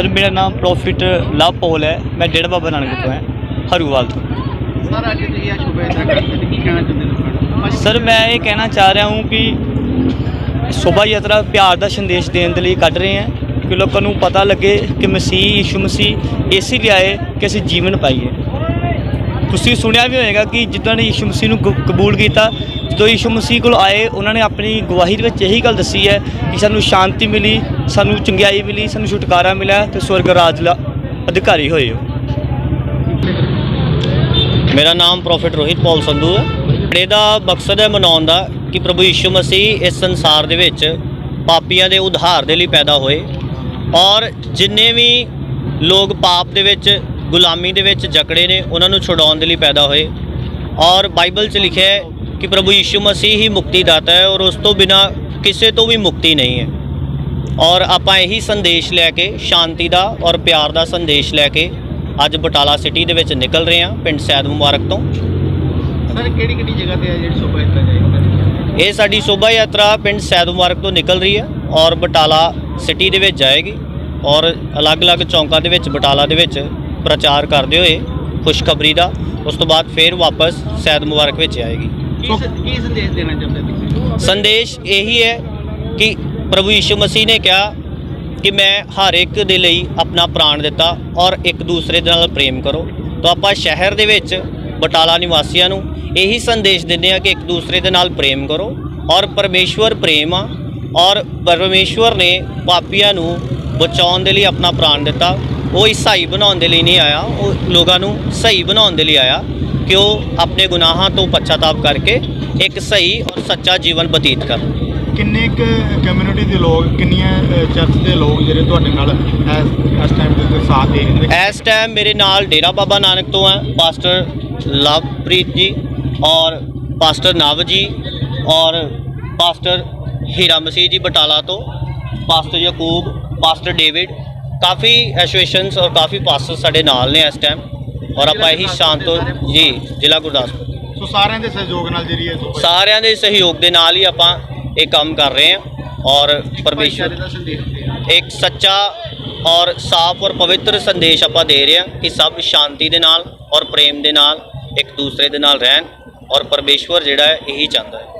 Sir ਮੇਰਾ ਨਾਮ profit ਲਵ ਪੋਲ ਹੈ। ਮੈਂ ਡੇਢ ਬਾਬਾ ਨਾਨਕ ਤੋਂ ਹਾਂ ਹਰੂਵਾਲ ਤੋਂ। ਸਰ ਅੱਜ ਤੁਸੀਂ ਇਹ ਸ਼ੁਭ ਨੇ ਕੀ ਕਹਿਣਾ ਚਾਹੁੰਦੇ ਨੂੰ ਸਰ ਮੈਂ ਇਹ ਕਹਿਣਾ ਚਾਹ ਰਿਹਾ ਹੂੰ ਕਿ ਸ਼ੋਭਾ ਯਾਤਰਾ ਪਿਆਰ ਦਾ ਸੰਦੇਸ਼ ਦੇਣ ਦੇ ਲਈ ਕੱਢ ਰਹੇ ਹਾਂ ਕਿ ਲੋਕਾਂ ਨੂੰ ਪਤਾ ਲੱਗੇ ਕਿ ਮਸੀਹ ਯਿਸੂ ਮਸੀਹ ਇਸੇ ਲਈ ਆਏ ਕਿ ਅਸੀਂ ਜੀਵਨ ਪਾਈਏ। ਤੁਸੀਂ ਸੁਣਿਆ ਵੀ ਹੋਵੇਗਾ ਕਿ ਜਿੱਦਾਂ ਨੇ ਯਿਸੂ ਮਸੀਹ ਨੂੰ ਕਬੂਲ ਕੀਤਾ ਜਦੋਂ ਯਿਸੂ ਮਸੀਹ ਕੋਲ ਆਏ, ਉਹਨਾਂ ਨੇ ਆਪਣੀ ਗਵਾਹੀ ਦੇ ਵਿੱਚ ਇਹੀ ਗੱਲ ਦੱਸੀ ਹੈ ਕਿ ਸਾਨੂੰ ਸ਼ਾਂਤੀ ਮਿਲੀ, ਸਾਨੂੰ ਚੰਗਿਆਈ ਮਿਲੀ, ਸਾਨੂੰ ਛੁਟਕਾਰਾ ਮਿਲਿਆ ਤੇ ਸਵਰਗ ਰਾਜ ਦਾ ਅਧਿਕਾਰੀ ਹੋਏ ਹੋ। ਮੇਰਾ ਨਾਮ ਪ੍ਰੋਫਿਟ ਰੋਹਿਤ ਪੌਲ ਸੰਧੂ ਹੈ। ਇਹਦਾ ਮਕਸਦ ਹੈ ਮਨਾਉਣ ਦਾ ਕਿ ਪ੍ਰਭੂ ਯਿਸੂ ਮਸੀਹ ਇਸ ਸੰਸਾਰ ਦੇ ਵਿੱਚ ਪਾਪੀਆਂ ਦੇ ਉਧਾਰ ਦੇ ਲਈ ਪੈਦਾ ਹੋਏ ਔਰ ਜਿੰਨੇ ਵੀ ਲੋਕ ਪਾਪ ਦੇ ਵਿੱਚ, ਗੁਲਾਮੀ ਦੇ ਵਿੱਚ ਜਕੜੇ ਨੇ, ਉਹਨਾਂ ਨੂੰ ਛੁਡਾਉਣ ਦੇ ਲਈ ਪੈਦਾ ਹੋਏ ਔਰ ਬਾਈਬਲ 'ਚ ਲਿਖਿਆ ਹੈ ਕਿ ਪ੍ਰਭੂ ਯਿਸੂ ਮਸੀਹ ਹੀ ਮੁਕਤੀ ਦਾਤਾ ਹੈ ਔਰ ਉਸ ਤੋਂ ਬਿਨਾ ਕਿਸੇ ਤੋਂ ਵੀ ਮੁਕਤੀ ਨਹੀਂ ਹੈ। ਔਰ ਆਪਾਂ ਇਹੀ ਸੰਦੇਸ਼ ਲੈ ਕੇ ਸ਼ਾਂਤੀ ਦਾ ਔਰ ਪਿਆਰ ਦਾ ਸੰਦੇਸ਼ ਲੈ ਕੇ ਅੱਜ ਬਟਾਲਾ ਸਿਟੀ ਦੇ ਵਿੱਚ ਨਿਕਲ ਰਹੇ ਹਾਂ ਪਿੰਡ ਸੈਦ ਮੁਬਾਰਕ ਤੋਂ। ਸਰ ਕਿਹੜੀ ਕਿਹੜੀ ਜਗ੍ਹਾ ਤੇ ਹੈ ਜਿਹੜੀ ਸ਼ੁਭ ਯਾਤਰਾ ਜਾਏਗੀ ਇਹ ਸਾਡੀ ਸ਼ੋਭਾ ਯਾਤਰਾ ਪਿੰਡ ਸੈਦ ਮੁਬਾਰਕ ਤੋਂ ਨਿਕਲ ਰਹੀ ਹੈ ਔਰ ਬਟਾਲਾ ਸਿਟੀ ਦੇ ਵਿੱਚ ਜਾਏਗੀ ਔਰ ਅਲੱਗ-ਅਲੱਗ ਚੌਂਕਾਂ ਦੇ ਵਿੱਚ ਬਟਾਲਾ ਦੇ ਵਿੱਚ ਪ੍ਰਚਾਰ ਕਰਦੇ ਹੋਏ ਖੁਸ਼ਖਬਰੀ ਦਾ ਉਸ ਤੋਂ ਬਾਅਦ ਫੇਰ ਵਾਪਸ ਸੈਦ ਮੁਬਾਰਕ ਵਿੱਚ ਆਏਗੀ ਕੀ ਸ- ਕੀ ਸੰਦੇਸ਼ ਦੇਣਾ ਚਾਹੁੰਦੇ ਤੁਸੀਂ? ਸੰਦੇਸ਼ ਇਹੀ ਹੈ ਕਿ ਪ੍ਰਭੂ ਯਿਸੂ ਮਸੀਹ ਨੇ ਕਿਹਾ ਕਿ ਮੈਂ ਹਰ ਇੱਕ ਦੇ ਲਈ ਆਪਣਾ ਪ੍ਰਾਣ ਦਿੱਤਾ ਔਰ ਇੱਕ ਦੂਸਰੇ ਦੇ ਨਾਲ ਪ੍ਰੇਮ ਕਰੋ। ਤਾਂ ਆਪਾਂ ਸ਼ਹਿਰ ਦੇ ਵਿੱਚ ਬਟਾਲਾ ਨਿਵਾਸੀਆਂ ਨੂੰ ਇਹੀ ਸੰਦੇਸ਼ ਦਿੰਦੇ ਆ ਕਿ ਇੱਕ ਦੂਸਰੇ ਦੇ ਨਾਲ ਪ੍ਰੇਮ ਕਰੋ ਔਰ ਪਰਮੇਸ਼ਵਰ ਪ੍ਰੇਮ ਆ ਔਰ ਪਰਮੇਸ਼ਵਰ ਨੇ ਪਾਪੀਆਂ ਨੂੰ ਬਚਾਉਣ ਦੇ ਲਈ ਆਪਣਾ ਪ੍ਰਾਣ ਦਿੱਤਾ। ਉਹ ਈਸਾਈ ਬਣਾਉਣ ਦੇ ਲਈ ਨਹੀਂ ਆਇਆ, ਉਹ ਲੋਕਾਂ ਨੂੰ ਸਹੀ ਬਣਾਉਣ ਦੇ ਲਈ ਆਇਆ। ਕਿ ਉਹ ਆਪਣੇ ਗੁਨਾਹਾਂ ਤੋਂ ਪਛਤਾਪ ਕਰਕੇ ਇੱਕ ਸਹੀ ਔਰ ਸੱਚਾ ਜੀਵਨ ਬਤੀਤ ਕਰਨ ਕਿੰਨੇ ਕੁ ਕਮਿਊਨਿਟੀ ਦੇ ਲੋਕ ਕਿੰਨੀਆਂ ਚਰਚ ਦੇ ਲੋਕ ਜਿਹੜੇ ਤੁਹਾਡੇ ਨਾਲ ਇਸ ਟਾਈਮ ਦੇ ਸਾਥ ਦੇ ਰਹੇ ਨੇ ਇਸ ਟਾਈਮ ਮੇਰੇ ਨਾਲ ਡੇਰਾ ਬਾਬਾ ਨਾਨਕ ਤੋਂ ਹੈ ਪਾਸਟਰ ਲਵਪ੍ਰੀਤ ਜੀ ਔਰ ਪਾਸਟਰ ਨਵ ਜੀ ਔਰ ਪਾਸਟਰ ਹੀਰਾ ਮਸੀਹ ਜੀ ਬਟਾਲਾ ਤੋਂ ਪਾਸਟਰ ਯਕੂਬ ਪਾਸਟਰ ਡੇਵਿਡ ਕਾਫੀ ਐਸੋਸੀਏਸ਼ਨਸ ਔਰ ਕਾਫੀ ਪਾਸਟਰ ਸਾਡੇ ਨਾਲ ਨੇ ਇਸ ਟਾਈਮ ਔਰ ਆਪਾਂ ਇਹੀ ਸ਼ਾਂਤ ਤੋਂ ਜੀ ਜ਼ਿਲ੍ਹਾ ਗੁਰਦਾਸਪੁਰ। ਸੋ ਸਾਰਿਆਂ ਦੇ ਸਹਿਯੋਗ ਨਾਲ ਜਿਹੜੀ ਇਹ ਸੋਭਾ ਸਾਰਿਆਂ ਦੇ ਸਹਿਯੋਗ ਦੇ ਨਾਲ ਹੀ ਆਪਾਂ ਇਹ ਕੰਮ ਕਰ ਰਹੇ ਹਾਂ ਔਰ ਦੇਣਾ ਇੱਕ ਸੱਚਾ ਔਰ ਸਾਫ਼ ਔਰ ਪਵਿੱਤਰ ਸੰਦੇਸ਼ ਆਪਾਂ ਦੇ ਰਹੇ ਹਾਂ ਕਿ ਸਭ ਸ਼ਾਂਤੀ ਦੇ ਨਾਲ ਔਰ ਪ੍ਰੇਮ ਦੇ ਨਾਲ ਇੱਕ ਦੂਸਰੇ ਦੇ ਨਾਲ ਰਹਿਣ ਔਰ ਪਰਮੇਸ਼ਵਰ ਜਿਹੜਾ ਹੈ ਇਹੀ ਚਾਹੁੰਦਾ ਹੈ।